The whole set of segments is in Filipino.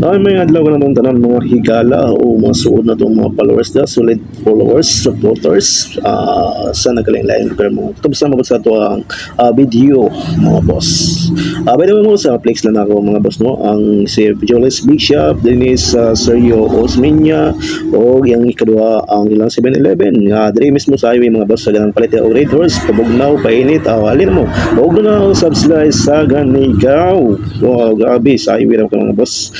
Ay, may adlaw ka na itong tanan mga higala o mga suod na itong mga followers na, solid followers, supporters, ah sa nagkaling-lain pero mga tapos na sa ito ang ah, video mga boss. Ah by the way mo sa flex na ako mga boss no, ang si Jolis Big Shop, din uh, Sergio Osmeña o yung ikadua ang ilang 7-Eleven nga diri mismo sa highway mga boss sa ganang palit o Red pabugnaw, painit, ah, alin mo, huwag na ako subscribe sa Ganigaw. Wow, grabe, sa highway lang ko mga boss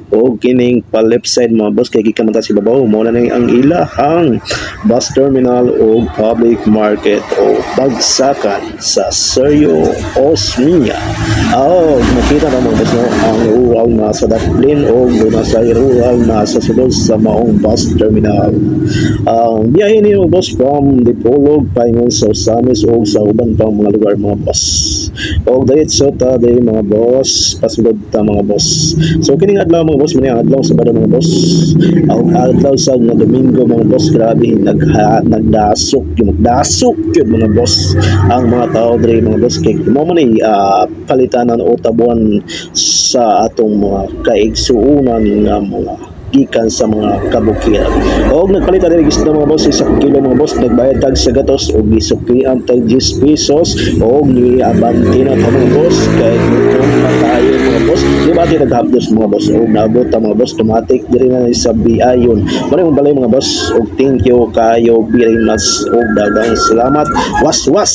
o kining pa left side mga boss kay gikan ta si babaw mo na ang ilahang bus terminal o public market o bagsakan sa Sergio Osmeña oh makita na mga boss no ang rural na sa Daplin o na sa rural na sa sulod sa maong bus terminal. Ang biyahe ni boss from Dipolog paingon sa Osamis o sa uban pang mga lugar mga boss. O diretso ta day mga boss pasulod ta mga boss. So kining adlaw mga boss ang adlaw sa bada mga boss. Ang adlaw sa nga domingo mga boss grabe nagha nagdasok yung nagdasok yun mga boss. Ang mga tao dre mga boss kay mo man ni ah, palitanan o tabuan sa atong mga kaigsuunan nga mga gikan sa mga kabukiran. O nagpalit na rin mga boss sa kilo mga boss nagbayad tag sa gatos o gisukian tag 10 pesos. O ni abanti na mga boss kay naghapdos mga boss o naabot ang mga boss automatic diri na sa biayon mali mo balay mga boss o thank you kayo very much o dagang salamat was was